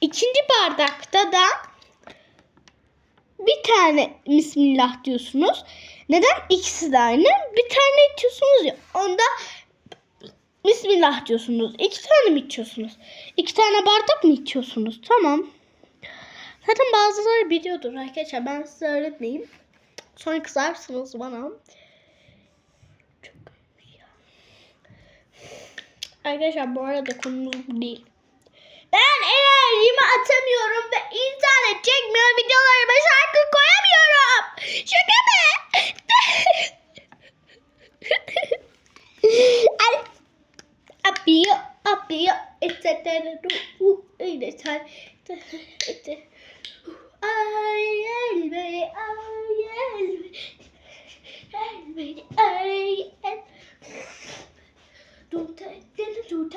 ikinci bardakta da bir tane Bismillah diyorsunuz. Neden? İkisi de aynı. Bir tane içiyorsunuz ya. Onda Bismillah diyorsunuz. İki tane mi içiyorsunuz? İki tane bardak mı içiyorsunuz? Tamam. Zaten bazıları biliyordur arkadaşlar. Ben size öğretmeyeyim. Sonra kızarsınız bana. Çok ya. Arkadaşlar bu arada konumuz bu değil. Ben enerjimi atamıyorum ve internet çekmiyor videolarıma şarkı koyamıyorum. Şaka mı? Apıyor, apıyor, etetere, du, öyle sen, ete, ay elbey, ay elbey, elbey, ay el. Du ta, du